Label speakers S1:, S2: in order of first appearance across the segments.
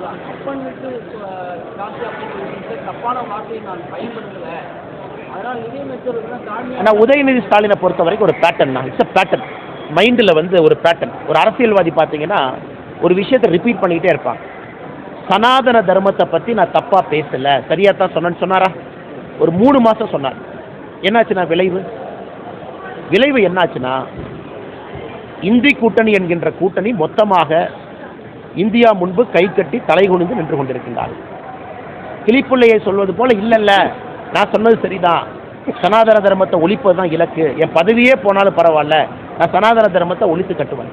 S1: அப்பன் விட்டு காசு அப்படின்னு தப்பான வார்த்தையை நான் பயன்படுத்தலை.
S2: ஆனால் உதயநிதி ஸ்டாலினை பொறுத்த வரைக்கும் ஒரு பேட்டர்ன் தான் இட்ஸ் அ பேட்டர்ன் மைண்டில் வந்து ஒரு பேட்டர்ன் ஒரு அரசியல்வாதி பார்த்தீங்கன்னா ஒரு விஷயத்தை ரிப்பீட் பண்ணிக்கிட்டே இருப்பாங்க. சனாதன தர்மத்தை பற்றி நான் தப்பாக பேசலை. சரியாக தான் சொன்னேன்னு சொன்னாரா? ஒரு மூணு மாதம் சொன்னார். என்னாச்சுன்னா விளைவு? விளைவு என்னாச்சுன்னா இந்தி கூட்டணி என்கின்ற கூட்டணி மொத்தமாக இந்தியா முன்பு கை கட்டி தலை குனிந்து நின்று கொண்டிருக்கின்றார்கள். கிளிப்புள்ளையை சொல்வது போல இல்லைல்ல நான் சொன்னது சரிதான். சனாதன தர்மத்தை ஒழிப்பது தான் இலக்கு. என் பதவியே போனாலும் பரவாயில்ல. நான் சனாதன தர்மத்தை ஒழித்து கட்டுவேன்.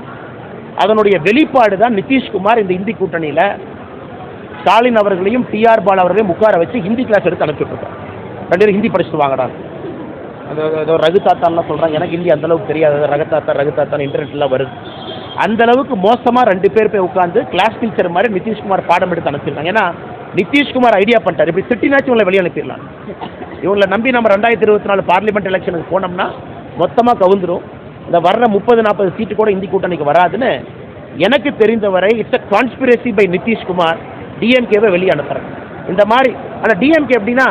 S2: அதனுடைய வெளிப்பாடு தான் நிதிஷ்குமார் இந்த இந்தி கூட்டணியில் ஸ்டாலின் அவர்களையும் டிஆர் பால் அவர்களையும் உட்கார வச்சு ஹிந்தி கிளாஸ் எடுத்து அனுப்பிச்சுட்ருக்கேன் ரெண்டு பேரும் ஹிந்தி படிச்சுட்டு வாங்கடா. ஏதோ ரகு தாத்தான்லாம் சொல்கிறாங்க எனக்கு ஹிந்தி அந்தளவுக்கு தெரியாது. ரகு தாத்தா ரகு தாத்தான் இன்டர்நெட்லாம் வருது. அந்த அளவுக்கு மோசமாக ரெண்டு பேர் போய் உட்காந்து கிளாஸ் டீச்சர் மாதிரி நிதிஷ்குமார் பாடம் எடுத்து அனுப்பிச்சிருக்காங்க ஏன்னா நிதிஷ்குமார் ஐடியா பண்ணிட்டார். இப்படி திட்டினாச்சும் இவங்களை வெளியே அனுப்பிடலாம். இவங்களை நம்பி நம்ம ரெண்டாயிரத்தி இருபத்தி நாலு பார்லிமெண்ட் எலெக்ஷனுக்கு போனோம்னா மொத்தமாக கவுந்துடும் இந்த வர்ற முப்பது நாற்பது சீட்டு கூட இந்தி கூட்டணிக்கு வராதுன்னு எனக்கு தெரிந்தவரை it's a conspiracy by Nitish Kumar டிஎம்கேவை வெளியே அனுப்புகிறேன் இந்த மாதிரி ஆனால் டிஎம்கே எப்படின்னா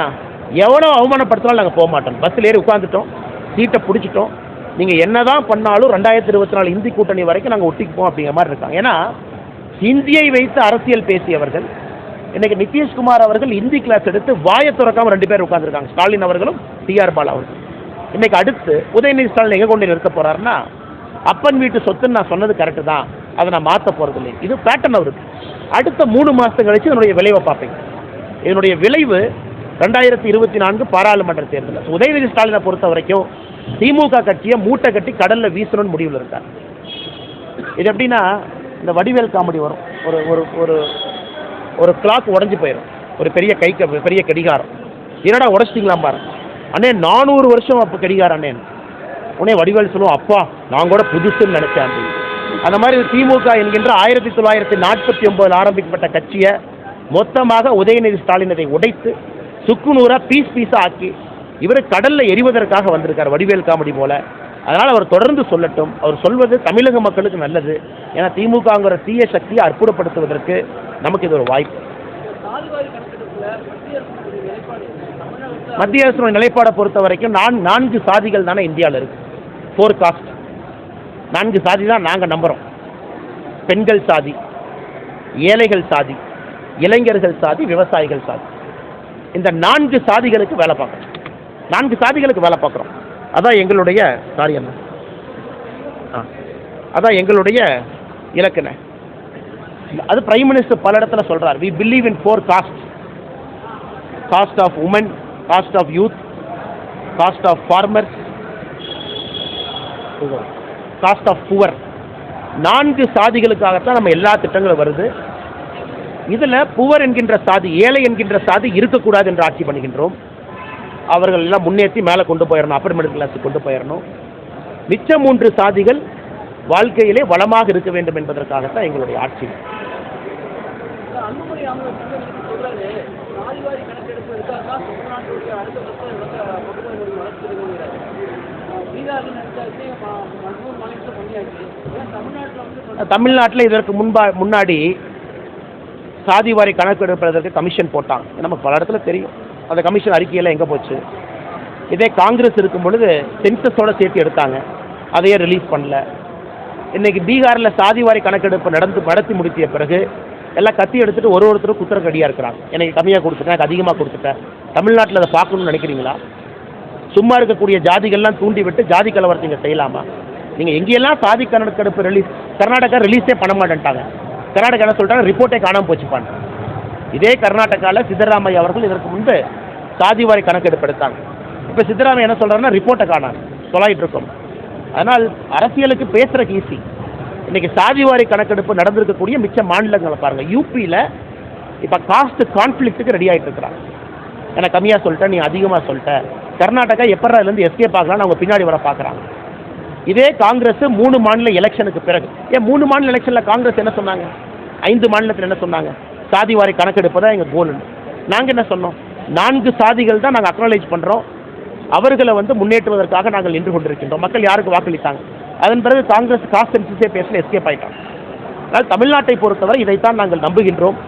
S2: எவ்வளோ அவமானப்படுத்தினாலும் நாங்கள் போக மாட்டோம். பஸ்ஸில் ஏறி உட்காந்துட்டோம் சீட்டை பிடிச்சிட்டோம். நீங்கள் என்ன தான் பண்ணாலும் ரெண்டாயிரத்தி இருபத்தி நாலு இந்தி கூட்டணி வரைக்கும் நாங்கள் ஒட்டிக்குவோம் அப்படிங்கிற மாதிரி இருக்காங்க. ஏன்னா ஹிந்தியை வைத்து அரசியல் பேசியவர்கள் இன்னைக்கு நிதிஷ்குமார் அவர்கள் ஹிந்தி கிளாஸ் எடுத்து வாயை திறக்காமல் ரெண்டு பேர் உட்காந்துருக்காங்க ஸ்டாலின் அவர்களும் டிஆர் பாலா அவர்களும். இன்னைக்கு அடுத்து உதயநிதி ஸ்டாலின் எங்கே கொண்டு நிறுத்த போறாருன்னா அப்பன் வீட்டு சொத்துன்னு நான் சொன்னது கரெக்டு தான். அதை நான் மாற்ற போகிறது இல்லை இது பேட்டர்ன் அவருக்கு. அடுத்த மூணு மாதம் கழிச்சு என்னுடைய விளைவை பார்ப்பீங்க. என்னுடைய விளைவு ரெண்டாயிரத்தி இருபத்தி நான்கு பாராளுமன்ற தேர்தலில் உதயநிதி ஸ்டாலினை பொறுத்த வரைக்கும் திமுக கட்சியை மூட்டை கட்டி கடலில் வீசணும்னு முடிவில் இருக்கார். இது எப்படின்னா இந்த வடிவேல் காமெடி வரும். ஒரு ஒரு ஒரு ஒரு கிளாக் உடஞ்சி போயிடும் ஒரு பெரிய கை க- பெரிய கடிகாரம். என்னடா உடச்சிட்டிங்களாம் பாரு. அண்ணே நானூறு வருஷம் அப்போ கடிகாரம் அண்ணே. உடனே வடிவேல் சொல்லுவோம் அப்பா நான் கூட புதுசுன்னு நினைச்சேன். அந்த மாதிரி திமுக என்கின்ற ஆயிரத்தி தொள்ளாயிரத்தி நாற்பத்தி ஒன்பதில் ஆரம்பிக்கப்பட்ட கட்சியை மொத்தமாக உதயநிதி ஸ்டாலின் அதை உடைத்து சுக்குநூறாக பீஸ் பீஸாக ஆக்கி இவர் கடலில் எரிவதற்காக வந்திருக்கார் வடிவேல் காமெடி போல. அதனால் அவர் தொடர்ந்து சொல்லட்டும். அவர் சொல்வது தமிழக மக்களுக்கு நல்லது. ஏன்னா திமுகங்கிற தீய சக்தியை அற்புதப்படுத்துவதற்கு நமக்கு இது ஒரு வாய்ப்பு.
S1: மத்திய அரசு நிலைப்பாடை
S2: பொறுத்த வரைக்கும் நான் நான்கு சாதிகள் தானே இந்தியாவில் இருக்கு. ஃபோர் காஸ்ட் நான்கு சாதி தான் நாங்கள் நம்புகிறோம் பெண்கள் சாதி ஏழைகள் சாதி இளைஞர்கள் சாதி விவசாயிகள் சாதி. இந்த நான்கு சாதிகளுக்கு வேலை பார்க்கணும். நான்கு சாதிகளுக்கு வேலை பார்க்குறோம். அதான் எங்களுடைய காரியம் ஆ அதான் எங்களுடைய இலக்குன அது பிரைம் மினிஸ்டர் பல இடத்துல சொல்கிறார் we believe in four caste caste of woman caste of youth caste of farmers caste of poor நான்கு சாதிகளுக்காகத்தான் நம்ம எல்லா திட்டங்களும் வருது. இதில் புவர் என்கின்ற சாதி ஏழை என்கின்ற சாதி இருக்கக்கூடாது என்று ஆட்சி பண்ணுகின்றோம். அவர்கள் எல்லாம் முன்னேற்றி மேலே கொண்டு போயிடணும் அப்பர் மிடில் கிளாஸுக்கு கொண்டு போயிடணும். மிச்ச மூன்று சாதிகள் வாழ்க்கையிலே வளமாக இருக்க வேண்டும் என்பதற்காகத்தான் எங்களுடைய ஆட்சி.
S1: தமிழ்நாட்டில்
S2: இதற்கு முன்பா முன்னாடி சாதிவாரி கணக்கு எடுப்பதற்கு கமிஷன் போட்டாங்க. நமக்கு பல இடத்துல தெரியும். அந்த கமிஷன் அறிக்கையெல்லாம் எங்கே போச்சு? இதே காங்கிரஸ் இருக்கும் பொழுது சென்சஸோட சேர்த்து எடுத்தாங்க. அதையே ரிலீஸ் பண்ணல. இன்னைக்கு பீகாரில் சாதிவாரி கணக்கெடுப்பு நடந்து நடத்தி முடித்திய பிறகு எல்லாம் கத்தி எடுத்துட்டு ஒரு ஒருத்தரும் குத்திரக்கடியாக இருக்கிறாங்க. எனக்கு கம்மியாக கொடுத்துட்டேன் எனக்கு அதிகமாக கொடுத்துட்டேன். தமிழ்நாட்டில் அதை பார்க்கணும்னு நினைக்கிறீங்களா? சும்மா இருக்கக்கூடிய ஜாதிகள்லாம் தூண்டி விட்டு ஜாதி கலவரத்தை நீங்கள் செய்யலாமா? நீங்கள் எங்கேயெல்லாம் சாதி கணக்கெடுப்பு ரிலீஸ் கர்நாடகா ரிலீஸே பண்ண மாட்டேன்ட்டாங்க. கர்நாடகா என்ன சொல்லிட்டாங்க? ரிப்போர்ட்டே காணாமல் போச்சுப்பாங்க. இதே கர்நாடகாவில் சித்தராமையா அவர்கள் இதற்கு முன்பு சாதிவாரி கணக்கெடுப்பு எடுத்தாங்க இப்போ சித்தராமையா என்ன சொல்கிறாருன்னா ரிப்போர்ட்டை காணாங்க சொல்லாயிட்டு இருக்கோம். அதனால் அரசியலுக்கு பேசுகிறக்கு ஈஸி இன்றைக்கி சாதிவாரி கணக்கெடுப்பு நடந்திருக்கக்கூடிய மிச்ச மாநிலங்களை பாருங்கள் யூபியில் இப்போ காஸ்ட் கான்ஃப்ளிக்ட்டுக்கு ரெடி ஆகிட்டு இருக்கிறாங்க எனக்கு கம்மியாக சொல்லிட்டேன் நீ அதிகமாக சொல்லிட்ட. கர்நாடகா எப்படா இதுலேருந்து எஸ்கேப் ஆகலாம்னு அவங்க பின்னாடி வர பார்க்குறாங்க இதே காங்கிரஸ் மூணு மாநில எலெக்ஷனுக்கு பிறகு. ஏன் மூணு மாநில எலெக்ஷனில் காங்கிரஸ் என்ன சொன்னாங்க? ஐந்து மாநிலத்தில் என்ன சொன்னாங்க? சாதிவாரி கணக்கெடுப்பு தான் எங்கள் கோல் நாங்கள் என்ன சொன்னோம்? நான்கு சாதிகள் தான் நாங்கள் அக்னாலேஜ் பண்ணுறோம் அவர்களை வந்து முன்னேற்றுவதற்காக நாங்கள் நின்று கொண்டிருக்கின்றோம். மக்கள் யாருக்கு வாக்களித்தாங்க? அதன் பிறகு காங்கிரஸ் காஸ்ட் சென்சஸே பேசல எஸ்கேப் ஆயிட்டாங்க அதனால் தமிழ்நாட்டை பொறுத்தவரை இதைத்தான் நாங்கள் நம்புகின்றோம்.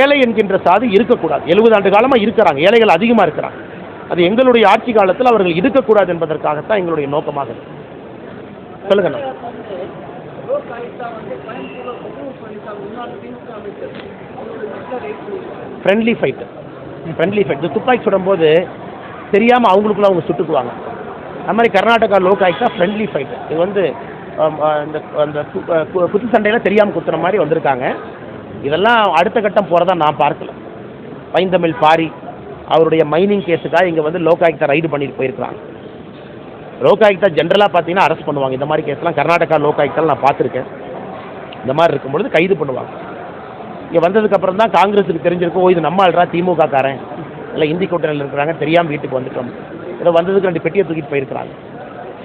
S2: ஏழை என்கின்ற சாதி இருக்கக்கூடாது. எழுபது ஆண்டு காலமாக இருக்கிறாங்க. ஏழைகள் அதிகமாக இருக்கிறாங்க. அது எங்களுடைய ஆட்சி காலத்தில் அவர்கள் இருக்கக்கூடாது என்பதற்காகத்தான் எங்களுடைய நோக்கமாக இருக்கு.
S1: வந்து கோயம்புத்தூர்ல முன்னாள் திமுக அமைச்சர். அவரோட
S2: ஃப்ரெண்ட்லி ஃபைட்டு ஃப்ரெண்ட்லி ஃபைட் இந்த துப்பாக்கி சுடும்போது தெரியாமல் அவங்களுக்குள்ள அவங்க சுட்டுக்குவாங்க. அது மாதிரி கர்நாடகா லோக் ஃப்ரெண்ட்லி ஃபைட் இது வந்து இந்த அந்த கு- குத்து சண்டையில் தெரியாமல் குத்துற மாதிரி வந்திருக்காங்க. இதெல்லாம் அடுத்த கட்டம் போகிறதா நான் பார்க்கல. பைந்தமிழ் பாரி அவருடைய மைனிங் கேஸுக்காக இங்கே வந்து லோகாயுக்தா ரைடு பண்ணிட்டு போயிருக்காங்க லோகாயுக்தா ஜென்ரலாக பார்த்தீங்கன்னா அரெஸ்ட் பண்ணுவாங்க. இந்த மாதிரி கேஸ்லாம் கர்நாடகா லோகாயுக்தால நான் பார்த்துருக்கேன். இந்த மாதிரி இருக்கும்பொழுது கைது பண்ணுவாங்க. இங்கே வந்ததுக்கப்புறம் தான் காங்கிரஸுக்கு தெரிஞ்சிருக்கும் ஓ இது நம்ம ஆள்ரா திமுக காரன். இல்லை இந்தி கூட்டணியில் இருக்கிறாங்க தெரியாமல் வீட்டுக்கு வந்துட்டோம். இதை வந்ததுக்கு ரெண்டு பெட்டியை தூக்கிட்டு போயிருக்கிறாங்க.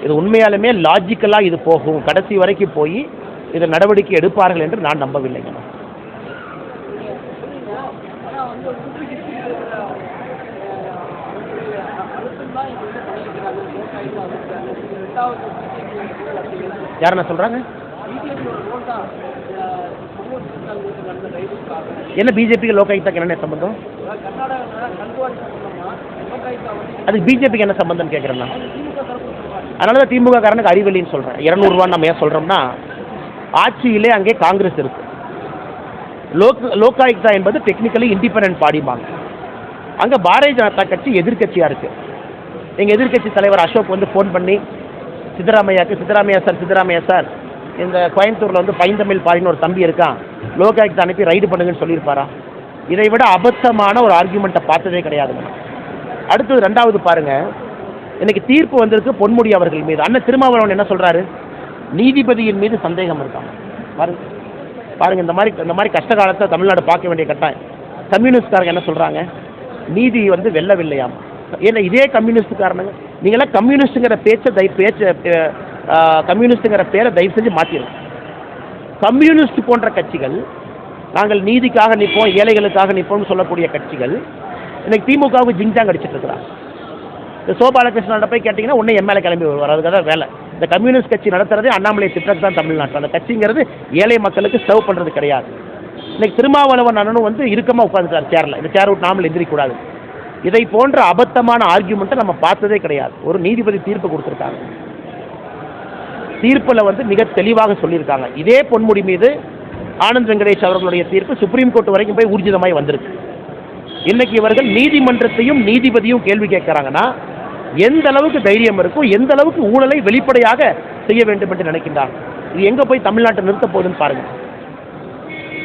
S2: இது உண்மையாலுமே லாஜிக்கலாக இது போகும். கடைசி வரைக்கும் போய் இதை நடவடிக்கை எடுப்பார்கள் என்று நான் நம்பவில்லைங்க
S1: ஆனா வந்து ஊட்டி டிஸ்ட்ரிக்ட் இருக்கிற அழுத்தம் தான் இங்க வந்து பண்ணிக்கிறாங்க லோக் ஆயுக்தா அமைக்கிறாங்க
S2: யார் என்ன சொல்கிறாங்க என்ன பிஜேபிக்கு லோகாயுக்தாக்கு என்ன சம்பந்தம்? அது பிஜேபிக்கு என்ன சம்பந்தம் கேட்குறேன்னா அதனால தான் திமுக காரனுக்கு அறிவெளின்னு சொல்கிறேன் இரநூறுவான்னு நம்ம ஏன் சொல்கிறோம்னா ஆட்சியிலே அங்கே காங்கிரஸ் இருக்கு. லோக் லோகாயுக்தா என்பது டெக்னிக்கலி இண்டிபெண்ட் பாடிம்பாங்க அங்கே பாரதிய ஜனதா கட்சி எதிர்கட்சியாக இருக்குது எங்கள் எதிர்க்கட்சி தலைவர் அசோக் வந்து ஃபோன் பண்ணி சித்தராமையாக்கு சித்தராமையா சார் சித்தராமையா சார். இந்த கோயம்புத்தூரில் வந்து பைந்தமிழ் பாரின்னு ஒரு தம்பி இருக்கான். லோகாயுக்தா அனுப்பி ரைடு பண்ணுங்கன்னு சொல்லியிருப்பாரா? இதை விட அபத்தமான ஒரு ஆர்கியூமெண்ட்டை பார்த்ததே கிடையாதுங்க அடுத்தது ரெண்டாவது பாருங்கள் இன்னைக்கு தீர்ப்பு வந்திருக்கு பொன்முடி அவர்கள் மீது. அண்ணன் திருமாவளவன் என்ன சொல்கிறாரு நீதிபதியின் மீது சந்தேகம் இருக்கான் பாருங்க. பாருங்க இந்த மாதிரி இந்த மாதிரி கஷ்ட காலத்தை தமிழ்நாடு பார்க்க வேண்டிய கட்டாயம். கம்யூனிஸ்ட்காரங்க என்ன சொல்கிறாங்க நீதி வந்து வெல்லவில்லையாம். ஏன்னா இதே கம்யூனிஸ்ட்காரனுங்க நீங்களாம் கம்யூனிஸ்ட்டுங்கிற பேச்சை தயவு பேச்ச கம்யூனிஸ்ட்டுங்கிற பேரை தயவு செஞ்சு மாற்றிடும் கம்யூனிஸ்ட் போன்ற கட்சிகள் நாங்கள் நீதிக்காக நிற்போம் ஏழைகளுக்காக நிற்போம்னு சொல்லக்கூடிய கட்சிகள் இன்னைக்கு திமுகவுக்கு ஜிங்ஜாங் அடிச்சிட்டு இருக்கிறாங்க. இந்த சோபாலகிருஷ்ணன் போய் கேட்டிங்கன்னா உடனே எம்எல்ஏ கிளம்பி வருவார். அதுக்கு தான் வேலை. இந்த கம்யூனிஸ்ட் கட்சி நடத்துறதே அண்ணாமலை திட்டத்து தான் தமிழ்நாட்டில் அந்த கட்சிங்கிறது ஏழை மக்களுக்கு சர்வ் பண்ணுறது கிடையாது. இன்னைக்கு திருமாவளவன் அண்ணனும் வந்து இறுக்கமாக உட்காந்துட்டார் சேரில் இந்த சேர் விட்டு நாமல் எந்திரிக்கூடாது இதை போன்ற அபத்தமான ஆர்கியூமெண்ட்டை நம்ம பார்த்ததே கிடையாது. ஒரு நீதிபதி தீர்ப்பு கொடுத்துருக்காங்க. தீர்ப்பில் வந்து மிக தெளிவாக சொல்லியிருக்காங்க. இதே பொன்முடி மீது ஆனந்த் வெங்கடேஷ் அவர்களுடைய தீர்ப்பு சுப்ரீம் கோர்ட் வரைக்கும் போய் ஊர்ஜிதமாய் வந்திருக்கு. இன்னைக்கு இவர்கள் நீதிமன்றத்தையும் நீதிபதியும் கேள்வி கேட்கறாங்கன்னா எந்த அளவுக்கு தைரியம் இருக்கும் எந்த அளவுக்கு ஊழலை வெளிப்படையாக செய்ய வேண்டும் என்று நினைக்கின்றாங்க. இது எங்க போய் தமிழ்நாட்டை நிறுத்த போகுதுன்னு பாருங்க.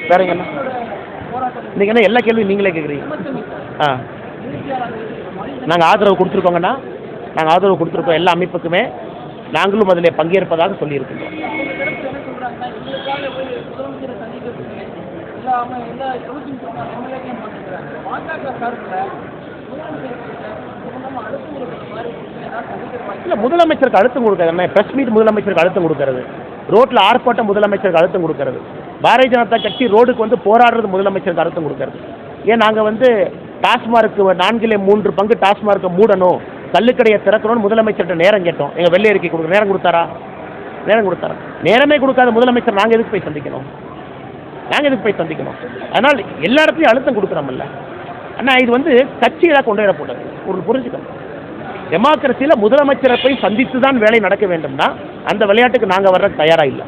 S2: வேறங்க என்ன? இன்னைக்கு என்ன எல்லா கேள்வியும் நீங்களே கேட்குறீங்க. ஆ. நாங்கள் ஆதரவு கொடுத்துருக்கோங்கண்ணா. நாங்கள் ஆதரவு கொடுத்துருக்கோம் எல்லா அமைப்புக்குமே. நாங்களும் அதில் பங்கேற்பதாக சொல்லியிருக்கின்றோம்
S1: முதலமைச்சர்
S2: இல்லை முதலமைச்சருக்கு அழுத்தம் கொடுக்கறது என்ன ப்ரெஸ் மீட் முதலமைச்சருக்கு அழுத்தம் கொடுக்கறது. ரோட்டில் ஆர்ப்பாட்டம் முதலமைச்சருக்கு அழுத்தம் கொடுக்கறது. பாரதிய ஜனதா கட்சி ரோடுக்கு வந்து போராடுறது முதலமைச்சருக்கு அழுத்தம் கொடுக்கறது. ஏன் நாங்கள் வந்து டாஸ்மார்க்கு நான்கிலே மூன்று பங்கு டாஸ்மார்க்கை மூடணும். கள்ளுக்கடையை திறக்கணும்னு முதலமைச்சர்கிட்ட நேரம் கேட்டோம். எங்கள் வெள்ளை அறிக்கை கொடுக்க நேரம் கொடுத்தாரா? நேரம் கொடுத்தாரா? நேரமே கொடுக்காத முதலமைச்சர் நாங்கள் எதுக்கு போய் சந்திக்கணும்? நாங்கள் எதுக்கு போய் சந்திக்கணும்? அதனால் எல்லா இடத்துலையும் அழுத்தம் கொடுக்குறோம்ல. ஆனால் இது வந்து கட்சிகளாக கொண்டு வரக்கூடாது ஒரு புரிஞ்சுக்கணும். டெமோக்ரஸியில் முதலமைச்சரை போய் சந்தித்து தான் வேலை நடக்க வேண்டும்னா அந்த விளையாட்டுக்கு நாங்கள் வர்றதுக்கு தயாராக இல்லை.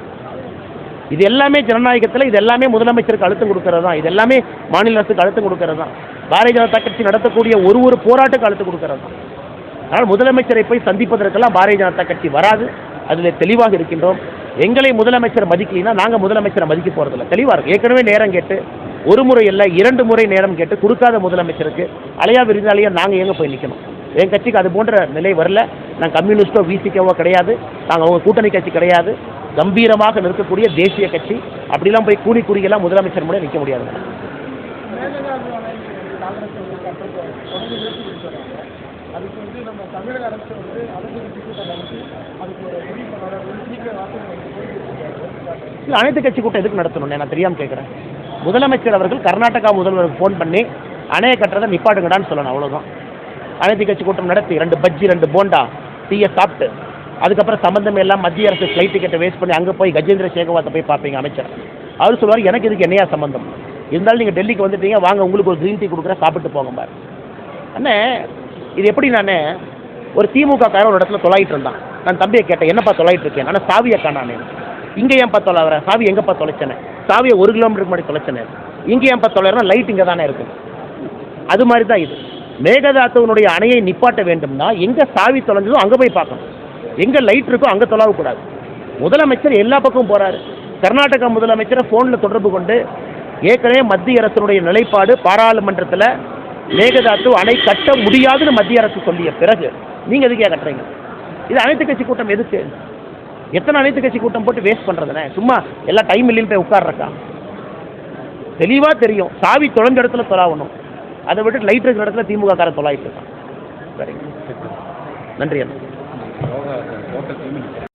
S2: இது எல்லாமே ஜனநாயகத்தில் இது எல்லாமே முதலமைச்சருக்கு அழுத்தம் கொடுக்கறது தான் இது எல்லாமே மாநில அரசுக்கு அழுத்தம் கொடுக்கறது தான் பாரதிய ஜனதா கட்சி நடத்தக்கூடிய ஒரு ஒரு போராட்டத்துக்கு அழுத்தம் கொடுக்கறது தான் அதனால் முதலமைச்சரை போய் சந்திப்பதற்கெல்லாம் பாரதிய ஜனதா கட்சி வராது. அதில் தெளிவாக இருக்கின்றோம். எங்களை முதலமைச்சர் மதிக்கலைன்னா நாங்கள் முதலமைச்சரை மதிக்க போகிறதில்ல தெளிவாக இருக்கும் ஏற்கனவே நேரம் கேட்டு ஒரு முறை இல்லை இரண்டு முறை நேரம் கேட்டு கொடுக்காத முதலமைச்சருக்கு அலையா விருந்தாளியா நாங்கள் எங்கே போய் நிற்கணும் என் கட்சிக்கு அது போன்ற நிலை வரல. நாங்கள் கம்யூனிஸ்டோ விசிக்கவோ கிடையாது. நாங்கள் அவங்க கூட்டணி கட்சி கிடையாது. கம்பீரமாக நிற்கக்கூடிய தேசிய கட்சி. அப்படிலாம் போய் கூடி குறுகியெல்லாம் முதலமைச்சர் கூட நிற்க முடியாது. இல்லை அனைத்து கட்சி கூட்டம் எதுக்கு நடத்தணும்? நான் தெரியாமல் கேட்குறேன் முதலமைச்சர் அவர்கள் கர்நாடகா முதல்வருக்கு ஃபோன் பண்ணி அணையை கட்டுறதை நிப்பாட்டுங்கடான்னு சொல்லணும் அவ்வளோதான் அனைத்து கட்சி கூட்டம் நடத்தி ரெண்டு பஜ்ஜி ரெண்டு போண்டா டீயை சாப்பிட்டு அதுக்கப்புறம் சம்மந்தம் எல்லாம் மத்திய அரசு ஃப்ளைட் டிக்கெட்டை வேஸ்ட் பண்ணி அங்கே போய் கஜேந்திர சேகவாத்தை போய் பார்ப்பீங்க அமைச்சர். அவர் சொல்லுவார் எனக்கு இதுக்கு என்னையா சம்பந்தம்? இருந்தாலும் நீங்கள் டெல்லிக்கு வந்துட்டீங்க வாங்க உங்களுக்கு ஒரு க்ரீன் டீ கொடுக்குறேன் சாப்பிட்டு போங்க பாரு. அண்ணே இது எப்படி நான் ஒரு திமுக காரன் ஒரு இடத்துல தொலைகிட்டு இருந்தான். நான் தம்பியை கேட்டேன் என்னப்பா தொலைகிட்டு இருக்கேன்? ஆனால் சாவியை காணானே இங்கே ஏன்ப்பா தொலைவர சாவி எங்கேப்பா தொலைச்சனே? சாவியை ஒரு கிலோமீட்டருக்கு முன்னாடி தொலைச்சனே? இங்கே ஏன்ப்பா தொலைறா லைட் இங்கே தானே இருக்கு. அது மாதிரி தான் இது. மேகதாத்துவனுடைய அணையை நிப்பாட்ட வேண்டும்னா எங்கே சாவி தொலைஞ்சதோ அங்கே போய் பார்க்கணும். எங்கே லைட் இருக்கோ அங்கே தொலைவக்கூடாது. முதலமைச்சர் எல்லா பக்கமும் போகிறாரு கர்நாடகா முதலமைச்சரை ஃபோனில் தொடர்பு கொண்டு ஏற்கனவே மத்திய அரசினுடைய நிலைப்பாடு பாராளுமன்றத்தில் மேகதாத்து அணை கட்ட முடியாதுன்னு மத்திய அரசு சொல்லிய பிறகு நீங்கள் எதுக்கே கட்டுறீங்க? இது அனைத்து கட்சி கூட்டம் எதுக்கு? எத்தனை அனைத்து கட்சி கூட்டம் போட்டு வேஸ்ட் பண்ணுறதுனே சும்மா எல்லாம் டைம் இல்லைன்னு போய் உட்கார்றக்கா? தெளிவாக தெரியும். சாவி தொலைஞ்ச இடத்துல தொலாவணும். அதை விட்டு லைட் இருக்கிற இடத்துல திமுக காரை தொலாயிட்டு இருக்கான். சரிங்க நன்றி அண்ணா. Local, local community.